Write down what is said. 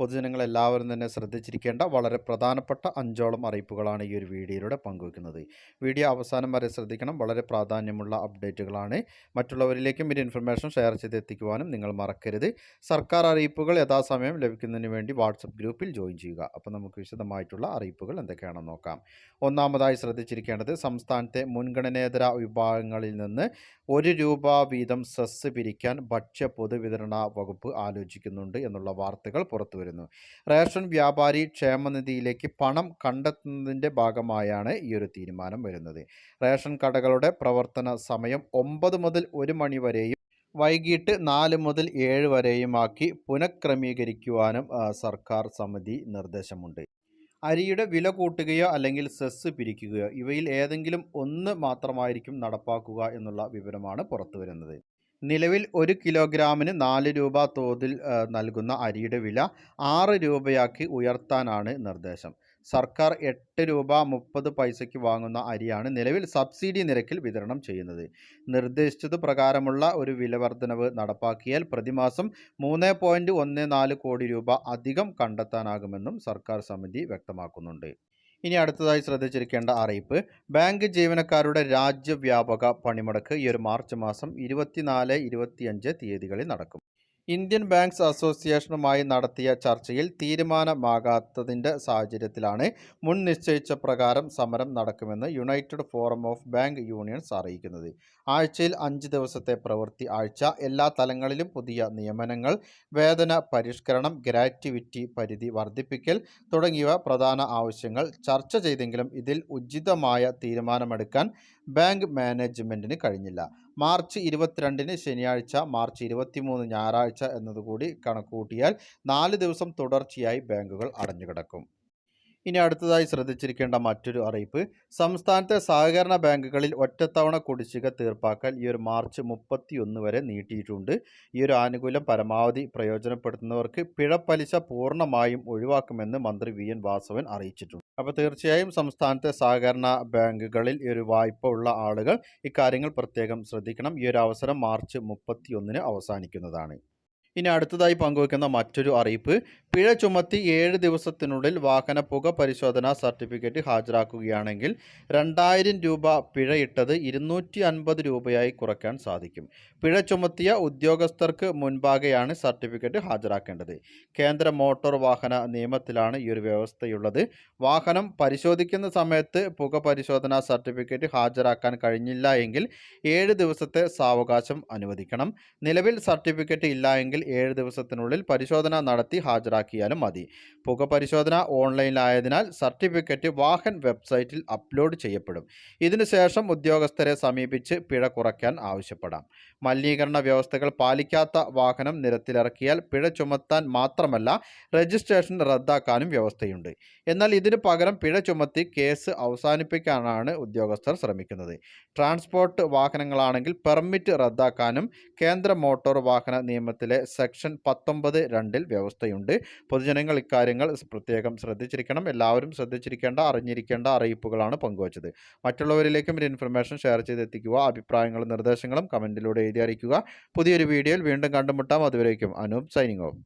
പൊതുജനങ്ങൾ എല്ലാവരും തന്നെ ശ്രദ്ധിച്ചിരിക്കേണ്ട വളരെ പ്രധാനപ്പെട്ട അഞ്ചോളം അറിയിപ്പുകളാണ് ഈ ഒരു വീഡിയോയിലൂടെ പങ്കുവെക്കുന്നത്. വീഡിയോ അവസാനം വരെ ശ്രദ്ധിക്കണം. വളരെ പ്രാധാന്യമുള്ള അപ്ഡേറ്റുകളാണ്. മറ്റുള്ളവരിലേക്കും ഇതിന്റെ ഇൻഫർമേഷൻ ഷെയർ ചെയ്ത് എത്തിക്കുവാനും നിങ്ങൾ മറക്കരുത്. സർക്കാർ അറിയിപ്പുകൾ യഥാസമയം ലഭിക്കുന്നതിന് വേണ്ടി വാട്സപ്പ് ഗ്രൂപ്പിൽ ജോയിൻ ചെയ്യുക. അപ്പോൾ നമുക്ക് വിശദമായിട്ടുള്ള അറിയിപ്പുകൾ എന്തൊക്കെയാണെന്ന് നോക്കാം. ഒന്നാമതായി ശ്രദ്ധിച്ചിരിക്കേണ്ടത് സംസ്ഥാനത്തെ മുൻഗണനേതര വിഭാഗങ്ങളിൽ നിന്ന് ഒരു രൂപ വീതം സെസ് പിരിക്കാൻ ഭക്ഷ്യ പൊതുവിതരണ വകുപ്പ് ആലോചിക്കുന്നുണ്ട് എന്നുള്ള വാർത്തകൾ പുറത്തു വരുന്നു റേഷൻ വ്യാപാരി ക്ഷേമനിധിയിലേക്ക് പണം കണ്ടെത്തുന്നതിന്റെ ഭാഗമായാണ് ഈ ഒരു തീരുമാനം വരുന്നത്. റേഷൻ കടകളുടെ പ്രവർത്തന സമയം ഒമ്പത് മുതൽ ഒരു മണി വരെയും വൈകിട്ട് നാല് മുതൽ ഏഴ് വരെയുമാക്കി പുനഃക്രമീകരിക്കുവാനും സർക്കാർ സമിതി നിർദ്ദേശമുണ്ട്. അരിയുടെ വില കൂട്ടുകയോ അല്ലെങ്കിൽ സെസ് പിരിക്കുകയോ ഇവയിൽ ഏതെങ്കിലും ഒന്ന് മാത്രമായിരിക്കും നടപ്പാക്കുക എന്നുള്ള വിവരമാണ് പുറത്തുവരുന്നത്. നിലവിൽ ഒരു കിലോഗ്രാമിന് നാല് രൂപ തോതിൽ നൽകുന്ന അരിയുടെ വില ആറ് രൂപയാക്കി ഉയർത്താനാണ് നിർദ്ദേശം. സർക്കാർ എട്ട് രൂപ മുപ്പത് പൈസയ്ക്ക് വാങ്ങുന്ന അരിയാണ് നിലവിൽ സബ്സിഡി നിരക്കിൽ വിതരണം ചെയ്യുന്നത്. നിർദ്ദേശിച്ചത് പ്രകാരമുള്ള ഒരു വില വർധനവ് നടപ്പാക്കിയാൽ പ്രതിമാസം മൂന്ന് പോയിന്റ് ഒന്ന് നാല് കോടി രൂപ അധികം കണ്ടെത്താനാകുമെന്നും സർക്കാർ സമിതി വ്യക്തമാക്കുന്നുണ്ട്. ഇനി അടുത്തതായി ശ്രദ്ധിച്ചിരിക്കേണ്ട അറിയിപ്പ്. ബാങ്ക് ജീവനക്കാരുടെ രാജ്യവ്യാപക പണിമുടക്ക് ഈ ഒരു മാർച്ച് മാസം ഇരുപത്തിനാല് ഇരുപത്തിയഞ്ച് തീയതികളിൽ നടക്കും. ഇന്ത്യൻ ബാങ്ക്സ് അസോസിയേഷനുമായി നടത്തിയ ചർച്ചയിൽ തീരുമാനമാകാത്തതിന്റെ സാഹചര്യത്തിലാണ് മുൻ നിശ്ചയിച്ച പ്രകാരം സമരം നടക്കുമെന്ന് united forum of bank unions അറിയിക്കുന്നത്. ആഴ്ചയിൽ അഞ്ച് ദിവസത്തെ പ്രവൃത്തി ആഴ്ച എല്ലാ തലങ്ങളിലും പുതിയ നിയമനങ്ങൾ വേതന പരിഷ്കരണം ഗ്രാറ്റിവിറ്റി പരിധി വർദ്ധിപ്പിക്കൽ തുടങ്ങിയവ പ്രധാന ആവശ്യങ്ങൾ. ചർച്ച ചെയ്തെങ്കിലും ഇതിൽ ഉചിതമായ തീരുമാനമെടുക്കാൻ ബാങ്ക് മാനേജ്മെന്റിന് കഴിഞ്ഞില്ല. മാർച്ച് ഇരുപത്തിരണ്ടിന് ശനിയാഴ്ച മാർച്ച് ഇരുപത്തിമൂന്ന് ഞായറാഴ്ച എന്നതുകൂടി കണക്കുകൂട്ടിയാൽ നാല് ദിവസം തുടർച്ചയായി ബാങ്കുകൾ അടഞ്ഞുകിടക്കും. ഇനി അടുത്തതായി ശ്രദ്ധിച്ചിരിക്കേണ്ട മറ്റൊരു അറിയിപ്പ്. സംസ്ഥാനത്തെ സഹകരണ ബാങ്കുകളിൽ ഒറ്റത്തവണ കുടിശ്ശിക തീർപ്പാക്കൽ ഈ ഒരു മാർച്ച് മുപ്പത്തിയൊന്ന് വരെ നീട്ടിയിട്ടുണ്ട്. ഈ ഒരു ആനുകൂല്യം പരമാവധി പ്രയോജനപ്പെടുത്തുന്നവർക്ക് പിഴപ്പലിശ പൂർണമായും ഒഴിവാക്കുമെന്ന് മന്ത്രി വി. എൻ. വാസവൻ അറിയിച്ചിട്ടുണ്ട്. അപ്പോൾ തീർച്ചയായും സംസ്ഥാനത്തെ സഹകരണ ബാങ്കുകളിൽ ഈ ഒരു വായ്പ ഉള്ള ആളുകൾ ഇക്കാര്യങ്ങൾ പ്രത്യേകം ശ്രദ്ധിക്കണം. ഈ ഒരു അവസരം മാർച്ച് മുപ്പത്തിയൊന്നിന് അവസാനിക്കുന്നതാണ്. ഇനി അടുത്തതായി പങ്കുവയ്ക്കുന്ന മറ്റൊരു അറിയിപ്പ് പിഴ ചുമത്തി ഏഴ് ദിവസത്തിനുള്ളിൽ വാഹന പുക പരിശോധനാ സർട്ടിഫിക്കറ്റ് ഹാജരാക്കുകയാണെങ്കിൽ രണ്ടായിരം രൂപ പിഴയിട്ടത് ഇരുന്നൂറ്റി അൻപത് രൂപയായി കുറയ്ക്കാൻ സാധിക്കും. പിഴ ചുമത്തിയ ഉദ്യോഗസ്ഥർക്ക് മുൻപാകെയാണ് സർട്ടിഫിക്കറ്റ് ഹാജരാക്കേണ്ടത്. കേന്ദ്ര മോട്ടോർ വാഹന നിയമത്തിലാണ് ഈ ഒരു വ്യവസ്ഥയുള്ളത്. വാഹനം പരിശോധിക്കുന്ന സമയത്ത് പുക പരിശോധനാ സർട്ടിഫിക്കറ്റ് ഹാജരാക്കാൻ കഴിഞ്ഞില്ല എങ്കിൽ ഏഴ് ദിവസത്തെ സാവകാശം അനുവദിക്കണം. നിലവിൽ സർട്ടിഫിക്കറ്റ് ഇല്ല ഏഴ് ദിവസത്തിനുള്ളിൽ പരിശോധന നടത്തി ഹാജരാക്കിയാലും മതി. പുക പരിശോധന ഓൺലൈനിലായതിനാൽ സർട്ടിഫിക്കറ്റ് വാഹൻ വെബ്സൈറ്റിൽ അപ്ലോഡ് ചെയ്യപ്പെടും. ഇതിനുശേഷം ഉദ്യോഗസ്ഥരെ സമീപിച്ച് പിഴ കുറയ്ക്കാൻ ആവശ്യപ്പെടാം. മലിനീകരണ വ്യവസ്ഥകൾ പാലിക്കാത്ത വാഹനം നിരത്തിലിറക്കിയാൽ പിഴ ചുമത്താൻ മാത്രമല്ല രജിസ്ട്രേഷൻ റദ്ദാക്കാനും വ്യവസ്ഥയുണ്ട്. എന്നാൽ ഇതിനു പകരം പിഴ ചുമത്തി കേസ് അവസാനിപ്പിക്കാനാണ് ഉദ്യോഗസ്ഥർ ശ്രമിക്കുന്നത്. ട്രാൻസ്പോർട്ട് വാഹനങ്ങളാണെങ്കിൽ പെർമിറ്റ് റദ്ദാക്കാനും കേന്ദ്ര മോട്ടോർ വാഹന നിയമത്തിലെ സെക്ഷൻ പത്തൊമ്പത് രണ്ടിൽ വ്യവസ്ഥയുണ്ട്. പൊതുജനങ്ങൾ ഇക്കാര്യങ്ങൾ പ്രത്യേകം ശ്രദ്ധിച്ചിരിക്കണം. എല്ലാവരും ശ്രദ്ധിച്ചിരിക്കേണ്ട അറിഞ്ഞിരിക്കേണ്ട അറിയിപ്പുകളാണ് പങ്കുവച്ചത്. മറ്റുള്ളവരിലേക്കും ഒരു ഇൻഫർമേഷൻ ഷെയർ ചെയ്തെത്തിക്കുക അഭിപ്രായങ്ങളും നിർദ്ദേശങ്ങളും കമന്റിലൂടെ എഴുതി അറിയിക്കുക. പുതിയൊരു വീഡിയോയിൽ വീണ്ടും കണ്ടുമുട്ടാം. അതുവരേക്കും അനൂപ് സൈനിങ് ഓഫ്.